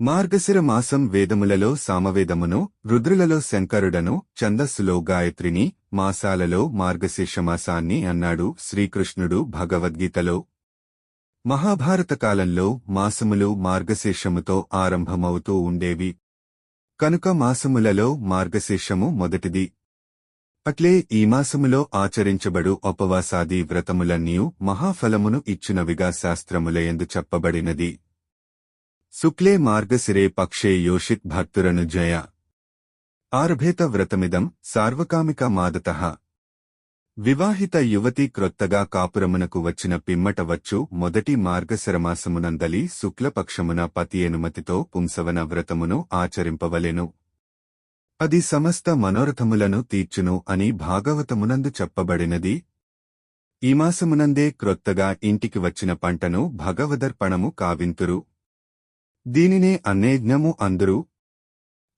మార్గశిర మాసం వేదములలో సామవేదమును రుద్రులలో శంకరుడను ఛందస్సులో గాయత్రిని మాసాలలో మార్గశీర్షమాసాన్ని అన్నాడు శ్రీకృష్ణుడు భగవద్గీతలో. మహాభారత కాలంలో మాసములు మార్గశీర్షముతో ఆరంభమవుతూ ఉండేవి. కనుక మాసములలో మార్గశీర్షము మొదటిది. అట్లే ఈ మాసములో ఆచరించబడు ఉపవాసాది వ్రతములన్నీయు మహాఫలమును ఇచ్చినవిగా శాస్త్రములయందు చెప్పబడినది. శుక్లే మార్గశిరే పక్షే యోషిత్ భక్తురను జయ. ఆర్భేత వ్రతమిదం సార్వకామిక మాదత. వివాహిత యువతి క్రొత్తగా కాపురమునకు వచ్చిన పిమ్మట వచ్చు మొదటి మార్గశరమాసమునందలి శుక్లపక్షమున పతి అనుమతితో పుంసవన వ్రతమును ఆచరింపవలెను. అది సమస్త మనోరథములను తీర్చును అని భాగవతమునందు చెప్పబడినది. ఈ మాసమునందే క్రొత్తగా ఇంటికి వచ్చిన పంటను భగవదర్పణము కావింతురు. దీనినే అన్నేజ్ఞము అందరూ.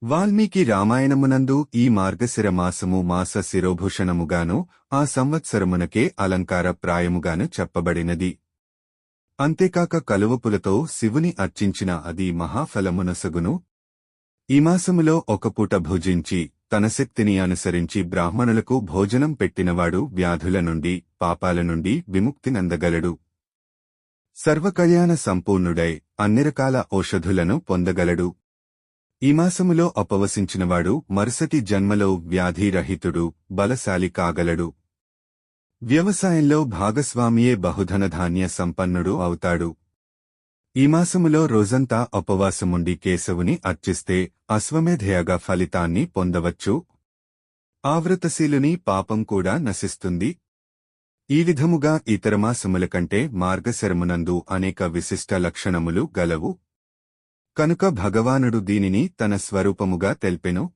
వాల్మీకి రామాయణమునందు ఈ మార్గశిర మాసము మాస శిరోభూషణముగాను ఆ సంవత్సరమునకే అలంకార ప్రాయముగాను చెప్పబడినది. అంతేకాక కలువపులతో శివుని అర్చించిన అది మహాఫలమునసగును. ఈ మాసములో ఒక పూట భుజించి తన శక్తిని అనుసరించి బ్రాహ్మణులకు భోజనం పెట్టినవాడు వ్యాధుల నుండి పాపాల నుండి విముక్తినందగలడు సర్వకళ్యాణ సంపూర్ణుడై అన్ని రకాల ఔషధులను పొందగలడు. ఈ మాసములో అపవసించినవాడు మరుసటి జన్మలో వ్యాధిరహితుడు బలశాలి కాగలడు. వ్యవసాయంలో భాగస్వామియే బహుధనధాన్య సంపన్నుడు అవుతాడు. ఈ మాసములో రోజంతా ఉపవాసముండి కేశవుని అర్చిస్తే అశ్వమేధయగా ఫలితాన్ని పొందవచ్చు. ఆవృతశీలుని పాపం కూడా నశిస్తుంది. ఈ విధముగా ఇతర మాసముల కంటే మార్గశరమునందు అనేక విశిష్ట లక్షణములు గలవు. కనుక భగవానుడు దీనిని తన స్వరూపముగా తెల్పెను.